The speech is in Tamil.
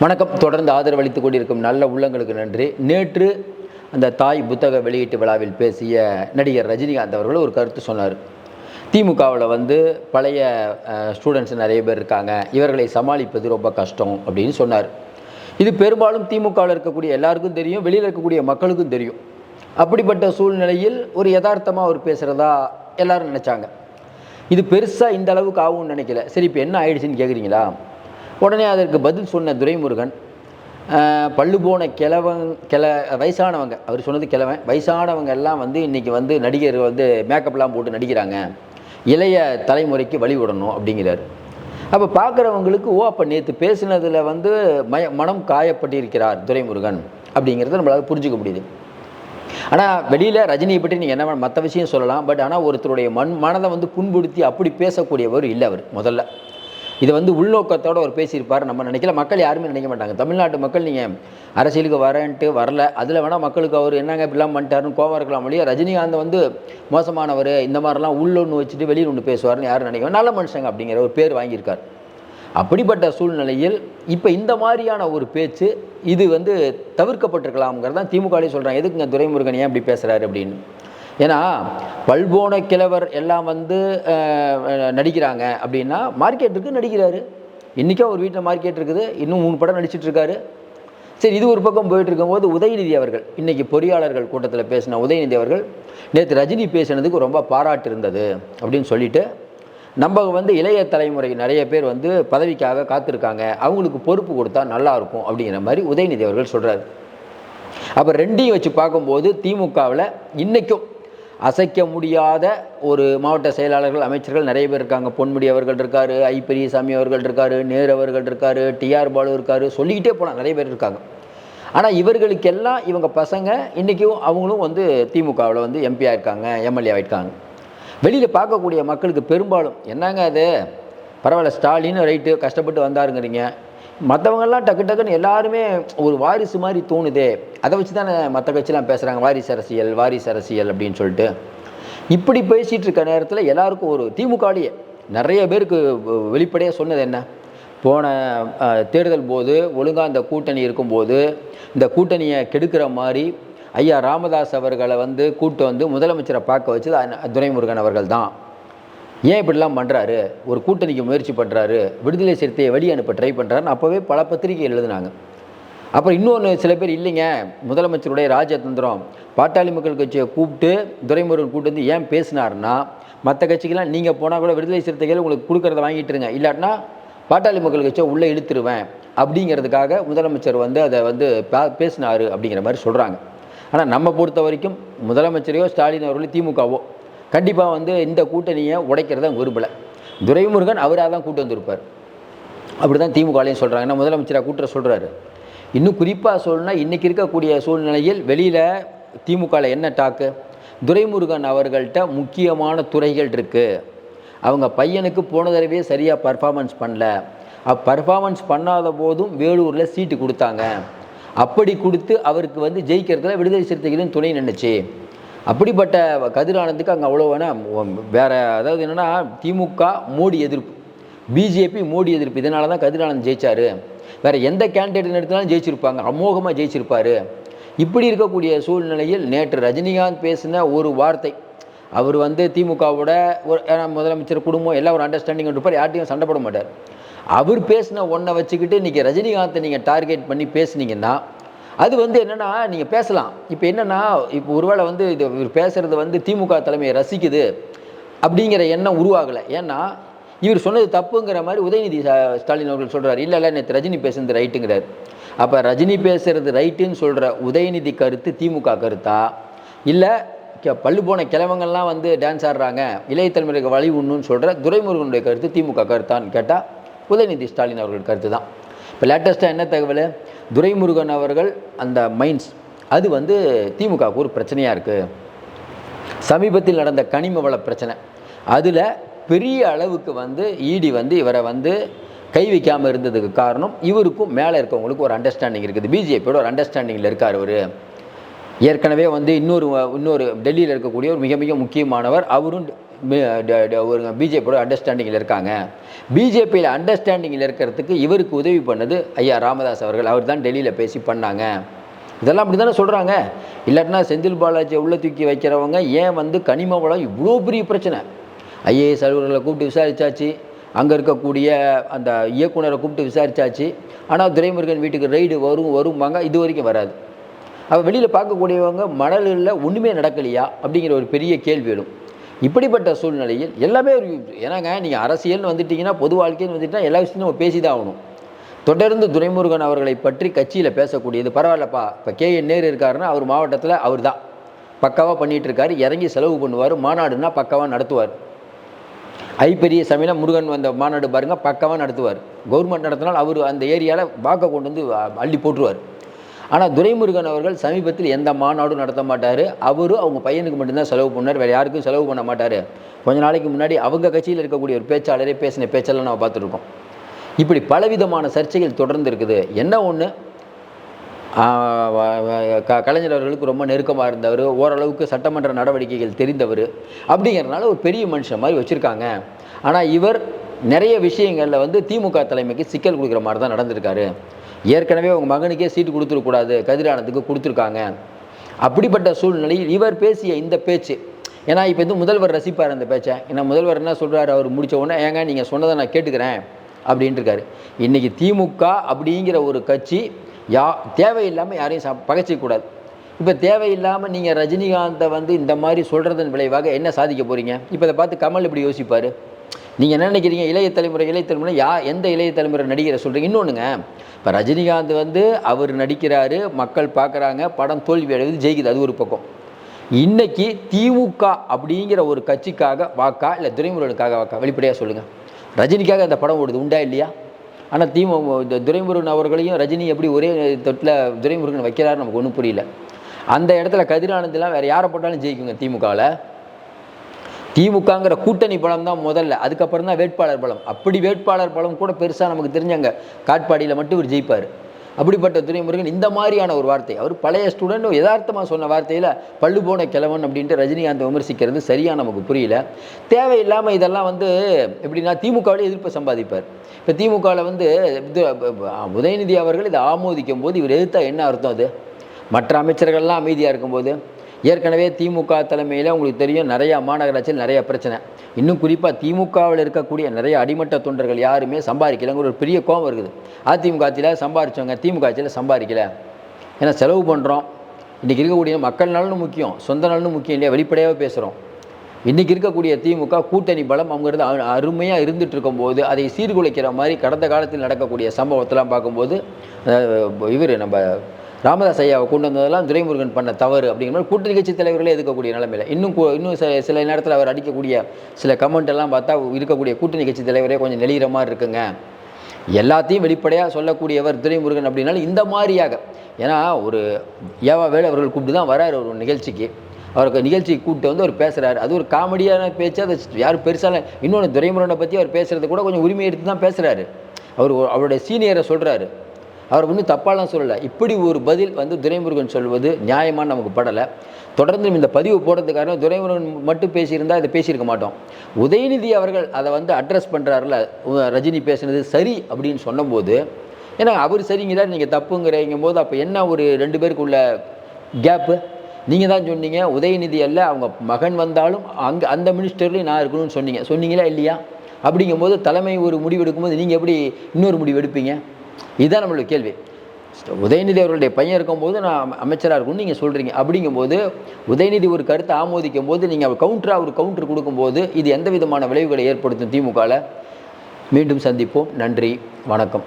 வணக்கம். தொடர்ந்து ஆதரவளித்துக் கொண்டிருக்கும் நல்ல உள்ளங்களுக்கு நன்றி. நேற்று அந்த தாய் புத்தக வெளியீட்டு விழாவில் பேசிய நடிகர் ரஜினிகாந்த் அவர்கள் ஒரு கருத்து சொன்னார். திமுகவில் வந்து பழைய ஸ்டூடெண்ட்ஸ் நிறைய பேர் இருக்காங்க. இவர்களை சமாளிப்பது ரொம்ப கஷ்டம் அப்படின்னு சொன்னார். இது பெரும்பாலும் திமுகவில் இருக்கக்கூடிய எல்லாருக்கும் தெரியும் வெளியில் இருக்கக்கூடிய மக்களுக்கும் தெரியும். அப்படிப்பட்ட சூழ்நிலையில் ஒரு யதார்த்தமாக அவர் பேசுகிறதா எல்லாரும் நினச்சாங்க. இது பெருசாக இந்த அளவுக்கு ஆகும்னு நினைக்கல. சரி இப்போ என்ன ஆயிடுச்சுன்னு கேட்குறீங்களா உடனே அதற்கு பதில் சொன்ன துரைமுருகன் பல்லு போன கிழவன் கிள வயசானவங்க அவர் சொன்னது கிழவன் வயசானவங்க எல்லாம் வந்து இன்றைக்கி வந்து நடிகர் வந்து மேக்கப்லாம் போட்டு நடிக்கிறாங்க. இளைய தலைமுறைக்கு வழி விடணும் அப்படிங்கிறாரு. அப்போ பார்க்குறவங்களுக்கு ஓ அப்போ நேற்று பேசினதில் வந்து மய மனம் காயப்பட்டிருக்கிறார் துரைமுருகன் அப்படிங்கிறத நம்மளால் புரிஞ்சுக்க முடியுது. ஆனால் வெளியில் ரஜினியை பற்றி நீங்கள் என்ன மற்ற விஷயம் சொல்லலாம். பட் ஆனால் ஒருத்தருடைய மண் மனதை வந்து புண்படுத்தி அப்படி பேசக்கூடியவர் இல்லை அவர் முதல்ல. இதை வந்து உள்நோக்கத்தோடு அவர் பேசியிருப்பார் நம்ம நினைக்கல. மக்கள் யாருமே நினைக்க மாட்டாங்க. தமிழ்நாட்டு மக்கள் நீங்கள் அரசியலுக்கு வரேன்ட்டு வரல. அதில் வேணால் மக்களுக்கு அவர் என்னங்க இப்படிலாம் பண்ணிட்டாருன்னு கோவம் இருக்கலாம் இல்லையா ரஜினிகாந்த் வந்து மோசமானவர் இந்த மாதிரிலாம் உள்ள ஒன்று வச்சுட்டு வெளியில் ஒன்று பேசுவார்னு யாரும் நினைக்க நல்ல மனுஷங்க அப்படிங்கிற ஒரு பேர் வாங்கியிருக்கார். அப்படிப்பட்ட சூழ்நிலையில் இப்போ இந்த மாதிரியான ஒரு பேச்சு இது வந்து தவிர்க்கப்பட்டிருக்கலாம்ங்கிறது தான் திமுகவே சொல்கிறாங்க எதுக்குங்க துரைமுருகன் ஏன் இப்படி பேசுகிறாரு அப்படின்னு? ஏன்னா பல்போன கிழவர் எல்லாம் வந்து நடிக்கிறாங்க அப்படின்னா மார்க்கெட்டுக்கு நடிக்கிறாரு. இன்றைக்கும் ஒரு வீட்டில் மார்க்கெட் இருக்குது இன்னும் மூணு படம் நடிச்சிட்ருக்காரு சரி இது ஒரு பக்கம் போயிட்டு இருக்கும்போது உதயநிதி அவர்கள் இன்றைக்கி பொறியாளர்கள் கூட்டத்தில் பேசின உதயநிதி அவர்கள் நேற்று ரஜினி பேசினதுக்கு ரொம்ப பாராட்டு இருந்தது அப்படின்னு சொல்லிட்டு நம்ம வந்து இளைய தலைமுறை நிறைய பேர் வந்து பதவிக்காக காத்திருக்காங்க. அவங்களுக்கு பொறுப்பு கொடுத்தா நல்லாயிருக்கும் அப்படிங்கிற மாதிரி உதயநிதி அவர்கள் சொல்கிறார் அப்போ ரெண்டையும் வச்சு பார்க்கும்போது திமுகவில் இன்றைக்கும் அசைக்க முடியாத ஒரு மாவட்ட செயலாளர்கள் அமைச்சர்கள் நிறைய பேர் இருக்காங்க. பொன்முடி அவர்கள் இருக்கார் ஐ பெரியசாமி அவர்கள் இருக்கார் நேரு அவர்கள் இருக்கார் டிஆர் பாலு இருக்கார் சொல்லிக்கிட்டே போகலாம் நிறைய பேர் இருக்காங்க. ஆனால் இவர்களுக்கெல்லாம் இவங்க பசங்க இன்றைக்கும் அவங்களும் வந்து திமுகவில் வந்து எம்பியாக இருக்காங்க எம்எல்ஏ ஆகிருக்காங்க வெளியில் பார்க்கக்கூடிய மக்களுக்கு பெரும்பாலும் என்னங்க அது? பரவாயில்ல ஸ்டாலின் ரைட்டு கஷ்டப்பட்டு வந்தாருங்கிறீங்க. மற்றவங்கெல்லாம் டக்கு டக்குன்னு எல்லாருமே ஒரு வாரிசு மாதிரி தோணுதே. அதை வச்சு தானே மற்ற கட்சிலாம் பேசுகிறாங்க வாரிசு அரசியல் வாரிசு அரசியல் அப்படின்னு சொல்லிட்டு. இப்படி பேசிகிட்டு இருக்க நேரத்தில் எல்லாருக்கும் ஒரு திமுகலேயே நிறைய பேருக்கு வெளிப்படையாக சொன்னது என்ன? போன தேர்தல் போது ஒழுங்காக அந்த கூட்டணி இருக்கும்போது இந்த கூட்டணியை கெடுக்கிற மாதிரி ஐயா ராமதாஸ் அவர்களை வந்து கூட்டு வந்து முதலமைச்சரை பார்க்க வச்சது துரைமுருகன் அவர்கள் தான் ஏன் இப்படிலாம் பண்ணுறாரு ஒரு கூட்டணிக்கு முயற்சி பண்ணுறாரு விடுதலை சிறுத்தையை வெளியே அனுப்ப ட்ரை பண்ணுறாருன்னு அப்போவே பல பத்திரிகை எழுதுனாங்க. அப்புறம் இன்னொன்று சில பேர் இல்லைங்க. முதலமைச்சருடைய ராஜதந்திரம். பாட்டாளி மக்கள் கட்சியை கூப்பிட்டு துரைமுருகன் கூப்பிட்டு வந்து ஏன் பேசினாருன்னா மற்ற கட்சிக்கெல்லாம் நீங்கள் போனால் கூட விடுதலை சிறுத்தைகள் உங்களுக்கு கொடுக்குறத வாங்கிட்டுருங்க இல்லாட்டினா பாட்டாளி மக்கள் கட்சியை உள்ளே இழுத்துருவேன் அப்படிங்கிறதுக்காக முதலமைச்சர் வந்து அதை வந்து பா- பேசினாரு அப்படிங்கிற மாதிரி சொல்கிறாங்க ஆனால் நம்ம பொறுத்த வரைக்கும் முதலமைச்சரையோ ஸ்டாலின் அவர்களோ திமுகவோ கண்டிப்பாக வந்து இந்த கூட்டணியை உடைக்கிறத விரும்பலை. துரைமுருகன் அவராக தான் கூட்டு வந்திருப்பார். அப்படி தான் திமுகலையும் சொல்கிறாங்க ஏன்னா முதலமைச்சராக கூட்டுற சொல்கிறாரு இன்னும் குறிப்பாக சொல்லணும்னா இன்றைக்கி இருக்கக்கூடிய சூழ்நிலையில் வெளியில் திமுகவில் என்ன டாக்கு துரைமுருகன் அவர்கள்ட்ட முக்கியமான துறைகள் இருக்குது அவங்க பையனுக்கு போன தடவையே சரியாக பர்ஃபார்மன்ஸ் பண்ணல. அப்போ பர்ஃபார்மன்ஸ் பண்ணாத போதும் வேலூரில் சீட்டு கொடுத்தாங்க. அப்படி கொடுத்து அவருக்கு வந்து ஜெயிக்கிறதுல விடுதலை சிறுத்தைகளின் துணை நின்றுச்சு அப்படிப்பட்ட கதிரானந்துக்கு அங்கே அவ்வளோ வேணால் வேறு அதாவது என்னென்னா திமுக மோடி எதிர்ப்பு. பிஜேபி மோடி எதிர்ப்பு. இதனால தான் கதிரானந்த் ஜெயிச்சார். வேறு எந்த கேண்டிடேட் எடுத்தாலும் ஜெயிச்சிருப்பாங்க. அமோகமாக ஜெயிச்சிருப்பாரு. இப்படி இருக்கக்கூடிய சூழ்நிலையில் நேற்று ரஜினிகாந்த் பேசின ஒரு வார்த்தை. அவர் வந்து திமுகவோட ஒரு முதலமைச்சர் குடும்பம் எல்லாம் ஒரு அண்டர்ஸ்டாண்டிங் இருப்பார். யார்ட்டையும் சண்டை போட மாட்டார். அவர் பேசின ஒன்றை வச்சுக்கிட்டு இன்றைக்கி ரஜினிகாந்தை நீங்கள் டார்கெட் பண்ணி பேசுனீங்கன்னா அது வந்து என்னென்னா நீங்கள் பேசலாம். இப்போ என்னென்னா இப்போ ஒருவேளை வந்து இது இவர் பேசுகிறது வந்து திமுக தலைமையை ரசிக்குது அப்படிங்கிற எண்ணம் உருவாகலை. ஏன்னா இவர் சொன்னது தப்புங்கிற மாதிரி உதயநிதி ஸ்டாலின் அவர்கள் சொல்கிறார் இல்லை இல்லை நேற்று ரஜினி பேசுறது ரைட்டுங்கிறார். அப்போ ரஜினி பேசுறது ரைட்டுன்னு சொல்கிற உதயநிதி கருத்து திமுக கருத்தா? இல்லை கெ- பல்லு போன கிழவங்கள்லாம் வந்து டான்ஸ் ஆடுறாங்க இளைய தலைமுறைக்கு வழி உண்ணுன்னு சொல்கிற துரைமுருகனுடைய கருத்து திமுக கருத்தான்னு கேட்டால் உதயநிதி ஸ்டாலின் அவர்கள் கருத்து தான் இப்போ லேட்டஸ்ட்டாக என்ன தகவல்? துரைமுருகன் அவர்கள் அந்த மைன்ஸ். அது வந்து திமுகவுக்கு ஒரு பிரச்சனையாக இருக்குது சமீபத்தில் நடந்த கனிம வள பிரச்சனை. அதில் பெரிய அளவுக்கு வந்து இடி வந்து இவரை வந்து கை வைக்காமல் இருந்ததுக்கு காரணம் இவருக்கும் மேலே இருக்கவங்களுக்கு ஒரு அண்டர்ஸ்டாண்டிங் இருக்குது. பிஜேபியோட ஒரு அண்டர்ஸ்டாண்டிங்கில் இருக்கார் அவர். ஏற்கனவே வந்து இன்னொரு இன்னொரு டெல்லியில் இருக்கக்கூடிய ஒரு மிக மிக முக்கியமானவர். அவரும் ஒரு பிஜேபியோட அண்டர்ஸ்டாண்டிங்கில் இருக்காங்க. பிஜேபியில் அண்டர்ஸ்டாண்டிங்கில் இருக்கிறதுக்கு இவருக்கு உதவி பண்ணது ஐயா ராமதாஸ் அவர்கள். அவர் தான் டெல்லியில் பேசி பண்ணாங்க. இதெல்லாம் அப்படி தானே சொல்கிறாங்க இல்லாட்டினா செந்தில் பாலாஜியை உள்ளே தூக்கி வைக்கிறவங்க ஏன் வந்து கனிம வளம் இவ்வளோ பெரிய பிரச்சனை? ஐஏஎஸ் அலுவலர்களை கூப்பிட்டு விசாரித்தாச்சு அங்கே இருக்கக்கூடிய அந்த இயக்குனரை கூப்பிட்டு விசாரிச்சாச்சு. ஆனால் துரைமுருகன் வீட்டுக்கு ரைடு வரும் வரும்பாங்க இது வரைக்கும் வராது. அவள் வெளியில் பார்க்கக்கூடியவங்க மணலில் ஒன்றுமே நடக்கலையா? அப்படிங்கிற ஒரு பெரிய கேள்வி எழும். இப்படிப்பட்ட சூழ்நிலையில் எல்லாமே ஒரு ஏன்னாங்க நீங்கள் அரசியல்னு வந்துட்டிங்கன்னா பொது வாழ்க்கைன்னு வந்துட்டீங்கன்னா எல்லா விஷயத்தையும் நம்ம பேசி தான் ஆகணும். தொடர்ந்து துரைமுருகன் அவர்களை பற்றி கட்சியில் பேசக்கூடியது பரவாயில்லப்பா இப்போ கே என் நேரு இருக்காருன்னா அவர் மாவட்டத்தில் அவர் தான் பக்காவாக பண்ணிகிட்டு இருக்காரு இறங்கி செலவு பண்ணுவார் மாநாடுனா பக்காவாக நடத்துவார். ஐப்பெரிய சமையல முருகன் வந்த மாநாடு பாருங்கள் பக்காவாக நடத்துவார். கவர்மெண்ட் நடத்தினால் அவர் அந்த ஏரியாவில் வாக்கை கொண்டு வந்து அள்ளி போட்டுருவார். ஆனால் துரைமுருகன் அவர்கள் சமீபத்தில் எந்த மாநாடும் நடத்த மாட்டார். அவரும் அவங்க பையனுக்கு மட்டும்தான் செலவு பண்ணார். வேறு யாருக்கும் செலவு பண்ண மாட்டார். கொஞ்ச நாளைக்கு முன்னாடி அவங்க கட்சியில் இருக்கக்கூடிய ஒரு பேச்சாளரே பேசின பேச்செல்லாம் நம்ம பார்த்துருக்கோம். இப்படி பலவிதமான சர்ச்சைகள் தொடர்ந்து இருக்குது. என்ன ஒன்று க கலைஞர் அவர்களுக்கு ரொம்ப நெருக்கமாக இருந்தவர் ஓரளவுக்கு சட்டமன்ற நடவடிக்கைகள் தெரிந்தவர் அப்படிங்கிறதுனால ஒரு பெரிய மனுஷன் மாதிரி வச்சுருக்காங்க. ஆனால் இவர் நிறைய விஷயங்களில் வந்து திமுக தலைமைக்கு சிக்கல் கொடுக்குற மாதிரி தான் நடந்திருக்காரு. ஏற்கனவே உங்கள் மகனுக்கே சீட்டு கொடுத்துருக்கூடாது கதிரானத்துக்கு கொடுத்துருக்காங்க. அப்படிப்பட்ட சூழ்நிலையில் இவர் பேசிய இந்த பேச்சு ஏன்னா இப்போ வந்து முதல்வர் ரசிப்பார் அந்த பேச்சை. ஏன்னா முதல்வர் என்ன சொல்கிறார் அவர் முடித்த உடனே ஏங்க நீங்கள் சொன்னதை நான் கேட்டுக்கிறேன் அப்படின்ட்டு இருக்காரு இன்றைக்கி திமுக அப்படிங்கிற ஒரு கட்சி யா தேவையில்லாமல் யாரையும் சா பகைச்சிக்கூடாது இப்போ தேவையில்லாமல் நீங்கள் ரஜினிகாந்தை வந்து இந்த மாதிரி சொல்கிறதன் விளைவாக என்ன சாதிக்க போகிறீங்க இப்போ இதை பார்த்து கமல் இப்படி யோசிப்பார். நீங்கள் என்ன நினைக்கிறீங்க? இளைய தலைமுறை இளைய தலைமுறை யா எந்த இளைய தலைமுறை நடிகரை சொல்கிறீங்க இன்னொன்றுங்க இப்போ ரஜினிகாந்த் வந்து அவர் நடிக்கிறாரு மக்கள் பார்க்குறாங்க படம் தோல்வி அடைவது ஜெயிக்குது அது ஒரு பக்கம். இன்னைக்கு திமுக அப்படிங்கிற ஒரு கட்சிக்காக வாக்கா இல்லை துரைமுருகனுக்காக வாக்கா? வெளிப்படையாக சொல்லுங்கள் ரஜினிக்காக அந்த படம் ஓடுது உண்டா இல்லையா? ஆனால் திமு இந்த துரைமுருகன் அவர்களையும் ரஜினி எப்படி ஒரே தொட்டில் துரைமுருகன் வைக்கிறாரு நமக்கு ஒன்றும் புரியல. அந்த இடத்துல கதிரானந்தெலாம் வேறு யாரை போட்டாலும் ஜெயிக்குங்க திமுகவில் திமுகங்கிற கூட்டணி பலம் தான் முதல்ல. அதுக்கப்புறம் தான் வேட்பாளர் பலம். அப்படி வேட்பாளர் பலம் கூட பெருசாக நமக்கு தெரிஞ்சாங்க காட்பாடியில் மட்டும் இவர் ஜெயிப்பார். அப்படிப்பட்ட துரைமுருகன் இந்த மாதிரியான ஒரு வார்த்தை. அவர் பழைய ஸ்டூடெண்ட் யதார்த்தமாக சொன்ன வார்த்தையில் பல்லு போன கிழவன் அப்படின்ட்டு ரஜினிகாந்த் விமர்சிக்கிறது சரியாக நமக்கு புரியல. தேவையில்லாமல் இதெல்லாம் வந்து எப்படின்னா திமுகவிலே எதிர்ப்பு சம்பாதிப்பார். இப்போ திமுகவில் வந்து இது உதயநிதி அவர்கள் இதை ஆமோதிக்கும் போது இவர் எதிர்த்தா என்ன அர்த்தம் அது? மற்ற அமைச்சர்கள்லாம் அமைதியாக இருக்கும்போது? ஏற்கனவே திமுக தலைமையில் உங்களுக்கு தெரியும் நிறையா மாநகராட்சியில் நிறைய பிரச்சனை. இன்னும் குறிப்பாக திமுகவில் இருக்கக்கூடிய நிறைய அடிமட்ட தொண்டர்கள் யாருமே சம்பாதிக்கலைங்கிற ஒரு பெரிய கோபம் இருக்குது. அதிமுக ஆட்சியில் சம்பாரித்தவங்க திமுக ஆட்சியில் சம்பாதிக்கலை. ஏன்னா செலவு பண்ணுறோம் இன்றைக்கி இருக்கக்கூடிய மக்கள் நலனும் முக்கியம் சொந்த நலனும் முக்கியம் இல்லையா? வெளிப்படையாக பேசுகிறோம் இன்றைக்கி இருக்கக்கூடிய திமுக கூட்டணி பலம் அவங்கிறது அருமையாக இருந்துகிட்டு இருக்கும்போது அதை சீர்குலைக்கிற மாதிரி கடந்த காலத்தில் நடக்கக்கூடிய சம்பவத்தெல்லாம் பார்க்கும்போது இவர் நம்ம ராமதாஸ் ஐயாவை கொண்டு வந்ததெல்லாம் துரைமுருகன் பண்ண தவறு அப்படிங்கிற மாதிரி கூட்டணி கட்சி தலைவர்களே எதுக்கக்கூடிய நிலைமையில். இன்னும் இன்னும் சில நேரத்தில் அவர் அடிக்கக்கூடிய சில கமெண்ட் எல்லாம் பார்த்தா இருக்கக்கூடிய கூட்டணி கட்சி தலைவரே கொஞ்சம் நெளிகிற மாதிரி இருக்குங்க. எல்லாத்தையும் வெளிப்படையாக சொல்லக்கூடியவர் துரைமுருகன் அப்படின்னாலும் இந்த மாதிரியாக. ஏன்னா ஒரு ஏவா வேலை அவர்கள் கூப்பிட்டு தான் வராரு ஒரு நிகழ்ச்சிக்கு. அவருக்கு நிகழ்ச்சிக்கு கூப்பிட்டு வந்து அவர் பேசுகிறாரு அது ஒரு காமெடியான பேச்சு அதை யாரும் பெருசாக இன்னொன்று துரைமுருகனை பற்றி அவர் பேசுகிறது கூட கொஞ்சம் உரிமை எடுத்து தான் பேசுகிறாரு அவர் அவருடைய சீனியரை சொல்கிறாரு அவர் ஒன்றும் தப்பாலாம் சொல்லலை. இப்படி ஒரு பதில் வந்து துரைமுருகன் சொல்வது நியாயமாக நமக்கு படலை. தொடர்ந்து இந்த பதிவு போடுறதுக்காரன் துரைமுருகன் மட்டும் பேசியிருந்தால் இதை பேசியிருக்க மாட்டோம். உதயநிதி அவர்கள் அதை வந்து அட்ரஸ் பண்ணுறாருல ரஜினி பேசுனது சரி அப்படின்னு சொன்னபோது ஏன்னா அவர் சரிங்கிறார் நீங்கள் தப்புங்கிறீங்கும் போது அப்போ என்ன ஒரு ரெண்டு பேருக்கு உள்ள கேப்பு நீங்கள் தான் சொன்னீங்க உதயநிதி அல்ல அவங்க மகன் வந்தாலும் அங்கே அந்த மினிஸ்டர்லேயும் நான் இருக்கணும்னு சொன்னீங்க. சொன்னீங்களா இல்லையா? அப்படிங்கும்போது தலைமை ஒரு முடிவு எடுக்கும்போது நீங்கள் எப்படி இன்னொரு முடிவு எடுப்பீங்க? இதுதான் நம்மளுடைய கேள்வி. உதயநிதி அவர்களுடைய பையன் இருக்கும்போது நான் அமைச்சராக இருக்கும்னு நீங்கள் சொல்கிறீங்க அப்படிங்கும்போது உதயநிதி ஒரு கருத்தை ஆமோதிக்கும் போது நீங்கள் கவுண்டராக ஒரு கவுண்டர் கொடுக்கும்போது இது எந்த விதமான விளைவுகளை ஏற்படுத்தும் திமுகவில் மீண்டும் சந்திப்போம். நன்றி. வணக்கம்.